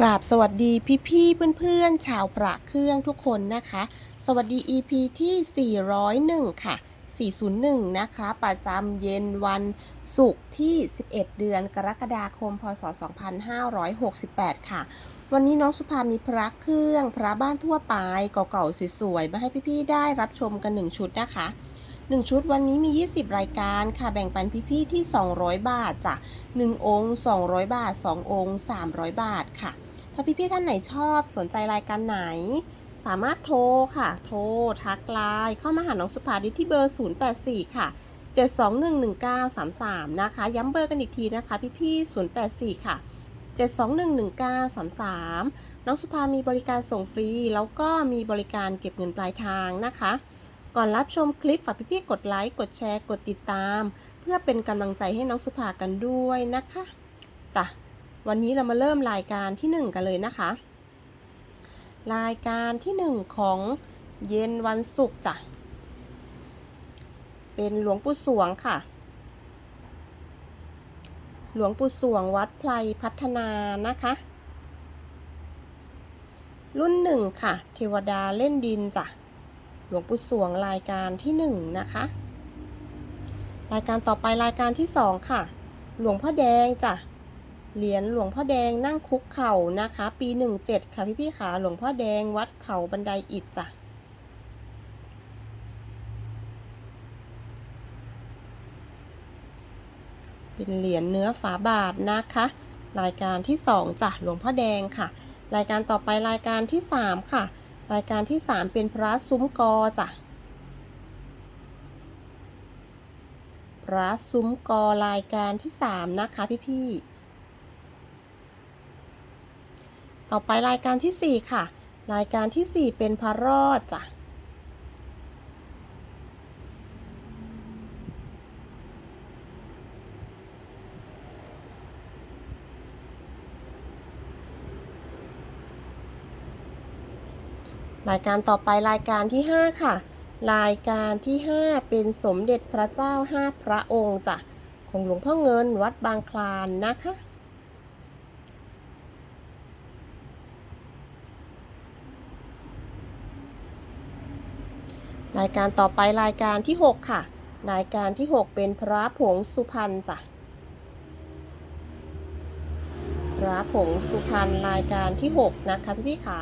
กราบสวัสดีพี่พี่เพื่อนเพื่อนๆ ชาวพระเครื่องทุกคนนะคะ สวัสดี EP ที่ 401 ค่ะ 401 นะคะประจำเย็นวันศุกร์ที่ 11 เดือนกรกฎาคม พศ 2568 ค่ะ วันนี้น้องสุภามีพระเครื่อง พระบ้านทั่วไปเก่าๆสวยๆ มาให้พี่ๆ ได้รับชมกัน1ชุดนะคะ 1 ชุดวันนี้มี 20 รายการค่ะ แบ่งปันพี่ๆที่ 200 บาทจ้ะ1องค์ 200 บาท 2 องค์ 300 บาทค่ะ ถ้าพี่ๆท่านไหนชอบสนใจรายการไหน สามารถโทรค่ะ โทร ทักไลน์เข้ามาหาน้องสุภาดิที่เบอร์ 084 ค่ะ 7211933 นะคะ ย้ำเบอร์กันอีกทีนะคะ พี่ๆ084 ค่ะ 7211933 น้องสุภามีบริการส่งฟรี แล้วก็มีบริการเก็บเงินปลายทางนะคะ ก่อนรับชมคลิปฝากพี่ๆกดไลค์ กดแชร์ กดติดตาม เพื่อเป็นกำลังใจให้น้องสุภากันด้วยนะคะจ้ะวันนี้เรามาเริ่มรายการที่ 1 กันเลยนะคะ รายการที่ 1 ของเย็นวันศุกร์จ้ะเป็นหลวงปู่สวงค่ะ หลวงปู่สวงวัดไพรพัฒนานะคะ รุ่นหนึ่งค่ะ เทวดาเล่นดินจ้ะ หลวงปู่สวงรายการที่หนึ่งนะคะ รายการต่อไปรายการที่สองค่ะ หลวงพ่อแดงจ้ะเหรียญหลวงพ่อแดงนั่งคุกเข่านะคะ ปี 17 ค่ะพี่พี่ๆขาหลวงพ่อแดงวัดเขาบันไดอิฐจ้ะเป็นเหรียญเนื้อฝาบาทนะคะ รายการที่ 2จ้ะหลวงพ่อแดงค่ะ รายการต่อไปรายการที่ 3 ค่ะ รายการที่ 3 เป็นพระซุ้มกอจ้ะ พระซุ้มกอรายการที่ 3 นะคะพี่ๆ ต่อไปรายการที่ 4 ค่ะ รายการที่ 4 เป็นพระรอดจ้ะ รายการต่อไปรายการที่ 5 ค่ะ รายการที่ 5 เป็นสมเด็จพระเจ้า 5 พระองค์จ้ะของหลวงพ่อเงินวัดบางคลานนะคะรายการต่อไปรายการที่ 6 ค่ะ รายการที่ 6 เป็นพระผงสุพรรณจ้ะพระผงสุพรรณรายการที่ 6 นะคะพี่พี่ๆค่ะ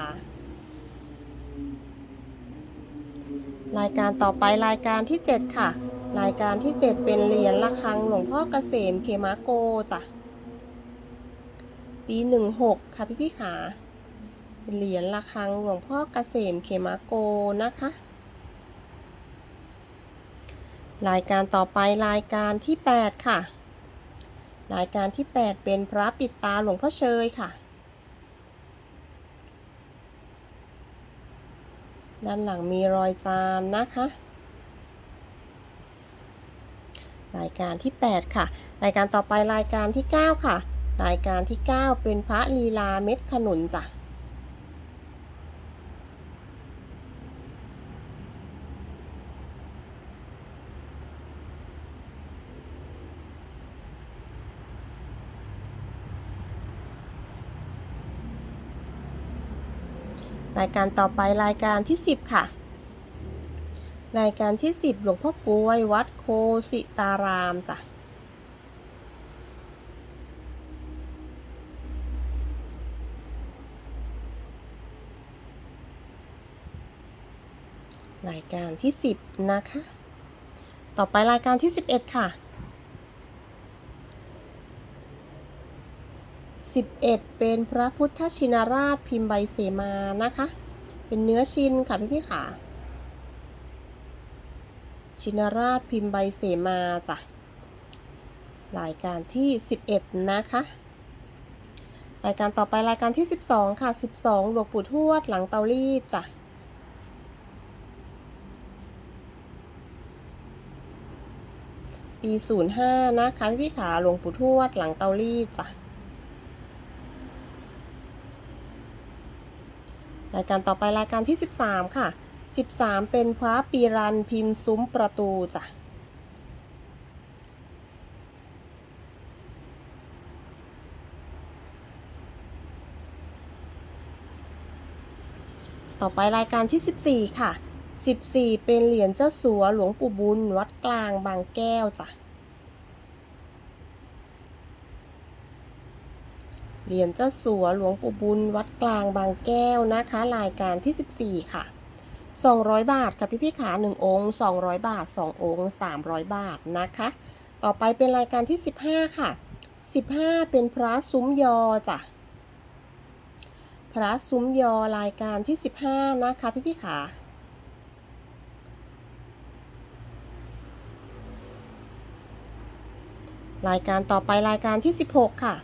รายการต่อไปรายการที่ 7 ค่ะ รายการที่ 7 เป็นเหรียญระฆังหลวงพ่อเกษมเขมาโกจ้ะปี 16 ค่ะพี่พี่ขาเป็นเหรียญระฆังหลวงพ่อเกษมเขมาโกนะคะ รายการต่อไปรายการที่ 8 ค่ะ รายการที่ 8 เป็นพระปิดตาหลวงพ่อเชยค่ะ ด้านหลังมีรอยจานนะคะ รายการที่ 8 ค่ะ รายการต่อไปรายการที่ 9 ค่ะ รายการที่ 9 เป็นพระลีลาเม็ดขนุนจ้ะ รายการต่อไปรายการที่ 10 ค่ะ รายการที่ 10 หลวงพ่อกลวยวัดโคสิตารามจ้ะรายการที่ 10 นะคะ ต่อไปรายการที่ 11 ค่ะ 11 เป็นพระพุทธชินราชพิมพ์ใบเสมานะคะ เป็นเนื้อชินค่ะพี่พี่ๆค่ะชินราชพิมพ์ใบเสมาจ้ะรายการที่ 11 นะคะ รายการต่อไปรายการที่ 12 ค่ะ 12 หลวงปู่ทวดหลังเตารีดจ้ะปี 05 นะคะพี่พี่ขาหลวงปู่ทวดหลังเตารีดจ้ะ รายการต่อไปรายการที่ 13 ค่ะ 13 เป็นพระปีรันพิมพ์ซุ้มประตูจ้ะต่อไปรายการที่ 14 ค่ะ 14 เป็นเหรียญเจ้าสัวหลวงปู่บุญวัดกลางบางแก้วจ้ะ เหรียญเจ้าสัวหลวงปู่บุญ วัดกลางบางแก้วนะคะ รายการที่ 14 ค่ะ 200 บาทค่ะพี่พี่ขา1องค์ 200 บาท 2 องค์ 300 บาทนะคะ ต่อไปเป็นรายการที่ 15 ค่ะ 15 เป็นพระซุ้มยอจ้ะพระซุ้มยอรายการที่ 15 นะคะพี่พี่ขารายการต่อไปรายการที่ 16 ค่ะ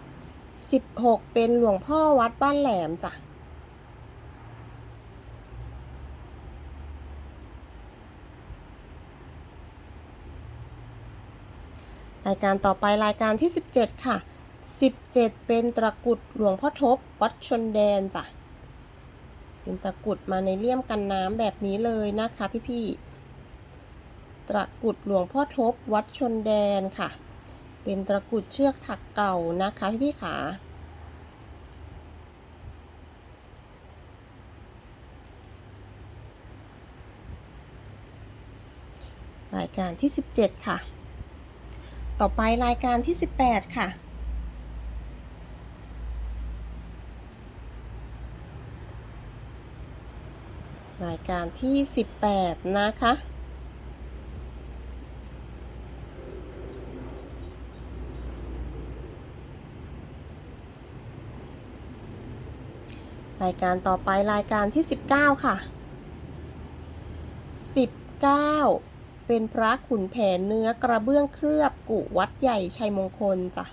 16 เป็นหลวงพ่อวัดบ้านแหลมจ้ะรายการต่อไปรายการที่ 17 ค่ะ 17 เป็นตะกุดหลวงพ่อทบวัดชนแดนจ้ะเป็นตะกุดมาในเลี่ยมกันน้ำแบบนี้เลยนะคะพี่ๆตะกุดหลวงพ่อทบวัดชนแดนค่ะ เป็นตะกรุดเชือกถักเก่านะคะพี่ๆขารายการที่ 17 ค่ะ ต่อไปรายการที่ 18 ค่ะ รายการที่ 18 นะคะ รายการต่อไปรายการที่ 19 ค่ะ 19 เป็นพระขุนแผนเนื้อกระเบื้องเคลือบกุวัดใหญ่ชัยมงคลจ้ะ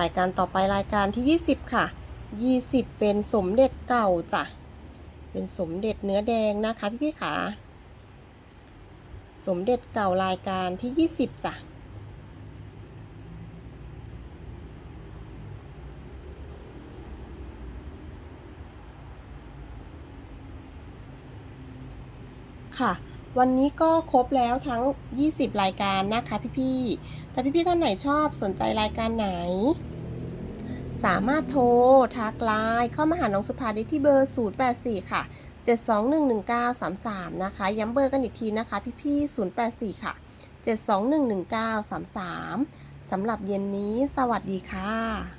รายการต่อไปรายการที่ 20 ค่ะ 20 เป็นสมเด็จเก่าจ้ะ เป็นสมเด็จเนื้อแดงนะคะพี่พี่ๆขา สมเด็จเก่ารายการที่ 20จ้ะค่ะ วันนี้ก็ครบแล้วทั้ง 20 รายการนะคะพี่ๆถ้าพี่ๆท่านไหนชอบสนใจรายการไหน สามารถโทร ทักไลน์เข้ามาหาน้องสุภาได้ที่เบอร์ 084 ค่ะ 7211933 นะคะ ย้ำเบอร์กันอีกทีนะคะ พี่ๆ084 ค่ะ 7211933 สำหรับเย็นนี้ สวัสดีค่ะ